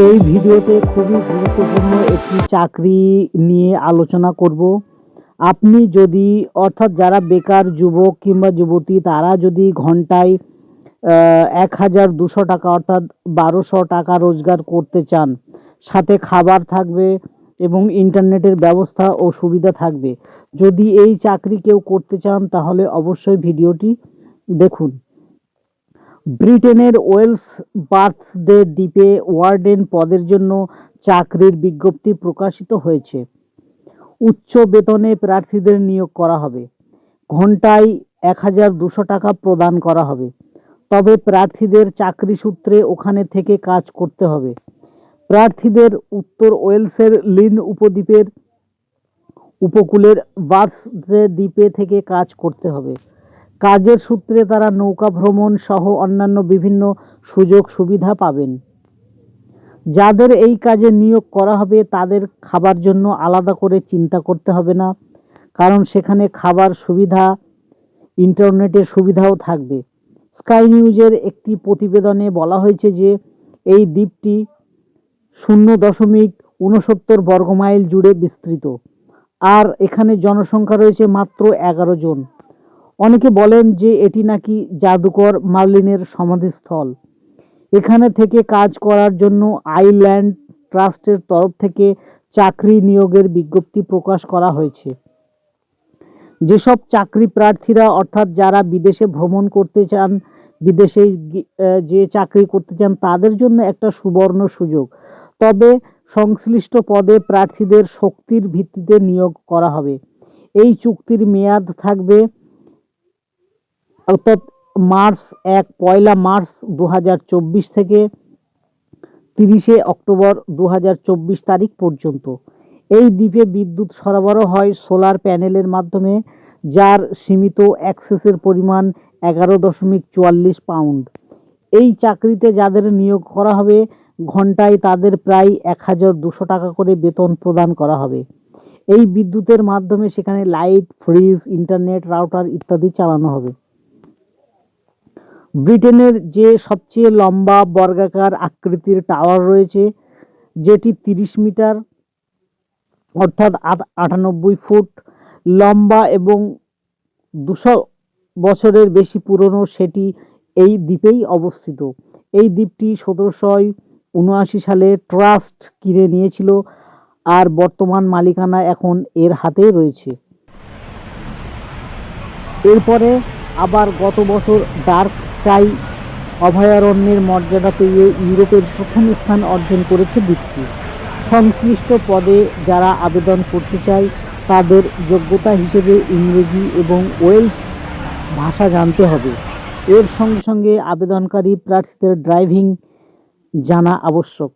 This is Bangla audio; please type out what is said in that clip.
এই ভিডিওতে খুবই গুরুত্বপূর্ণ একটি চাকরি নিয়ে আলোচনা করব। আপনি যদি, অর্থাৎ যারা বেকার যুবক কিংবা যুবতী, তারা যদি ঘন্টায় এক হাজার দুশো টাকা, অর্থাৎ বারোশো টাকা রোজগার করতে চান, সাথে খাবার থাকবে এবং ইন্টারনেটের ব্যবস্থা ও সুবিধা থাকবে, যদি এই চাকরি কেউ করতে চান, তাহলে অবশ্যই ভিডিওটি দেখুন। ব্রিটেনের ওয়েলস বার্থডে দ্বীপে ওয়ার্ডেন পদের জন্য চাকরির বিজ্ঞপ্তি প্রকাশিত হয়েছে। উচ্চ বেতনে প্রার্থীদের নিয়োগ করা হবে। ঘন্টায় এক হাজার দুশো টাকা প্রদান করা হবে। তবে প্রার্থীদের চাকরি সূত্রে ওখানে থেকে কাজ করতে হবে। প্রার্থীদের উত্তর ওয়েলসের লিন উপদ্বীপের উপকূলের বার্থডে দ্বীপে থেকে কাজ করতে হবে। কাজের সূত্রে তারা নৌকা ভ্রমণ সহ অন্যান্য বিভিন্ন সুযোগ সুবিধা পাবেন। যাদের এই কাজে নিয়োগ করা হবে, তাদের খাবার জন্য আলাদা করে চিন্তা করতে হবে না, কারণ সেখানে খাবার সুবিধা, ইন্টারনেটের সুবিধাও থাকবে। স্কাই নিউজের একটি প্রতিবেদনে বলা হয়েছে যে, এই দ্বীপটি শূন্য দশমিক উনসত্তর বর্গমাইল জুড়ে বিস্তৃত, আর এখানে জনসংখ্যা রয়েছে মাত্র এগারো জন। অনেকে বলেন যে এটি নাকি জাদুকর মার্লিনের সমাধিস্থল। এখানে থেকে কাজ করার জন্য আইল্যান্ড ট্রাস্টের তরফ থেকে চাকরি নিয়োগের বিজ্ঞপ্তি প্রকাশ করা হয়েছে। যেসব চাকরি প্রার্থীরা, অর্থাৎ যারা বিদেশে ভ্রমণ করতে চান, বিদেশে যে চাকরি করতে চান, তাদের জন্য একটা সুবর্ণ সুযোগ। তবে সংশ্লিষ্ট পদে প্রার্থীদের শক্তির ভিত্তিতে নিয়োগ করা হবে। এই চুক্তির মেয়াদ থাকবে অর্থাৎ মার্চ এক, পয়লা মার্চ দু হাজার চব্বিশ থেকে তিরিশে অক্টোবর দু হাজার চব্বিশ তারিখ পর্যন্ত। এই দ্বীপে বিদ্যুৎ সরবরাহ হয় সোলার প্যানেলের মাধ্যমে, যার সীমিত অ্যাক্সেসের পরিমাণ এগারো দশমিক চুয়াল্লিশ পাউন্ড। এই চাকরিতে যাদের নিয়োগ করা হবে ঘন্টায় তাদের প্রায় এক হাজার দুশো টাকা করে বেতন প্রদান করা হবে। এই বিদ্যুতের মাধ্যমে সেখানে লাইট, ফ্রিজ, ইন্টারনেট, রাউটার ইত্যাদি চালানো হবে। ব্রিটেনের যে সবচেয়ে লম্বা বর্গাকার আকৃতির টাওয়ার রয়েছে, যেটি তিরিশ মিটার, অর্থাৎ আট- আটানব্বই ফুট লম্বা এবং দুশো বছরের বেশি পুরনো, সেটি এই দ্বীপেই অবস্থিত। এই দ্বীপটি সতেরোশো উনআশি সালে ট্রাস্ট কিনে নিয়েছিল আর বর্তমান মালিকানা এখন এর হাতেই রয়েছে। এরপরে আবার গত বছর ডার্ক স্কাই অভয়ারণ্যের মর্যাদা পেয়ে ইউরোপের প্রথম স্থান অর্জন করেছে দ্বীপটি সংশ্লিষ্ট পদে যারা আবেদন করতে চায়, তাদের যোগ্যতা হিসেবে ইংরেজি এবং ওয়েলস ভাষা জানতে হবে। এর সঙ্গে সঙ্গে আবেদনকারী প্রার্থীদের ড্রাইভিং জানা আবশ্যক।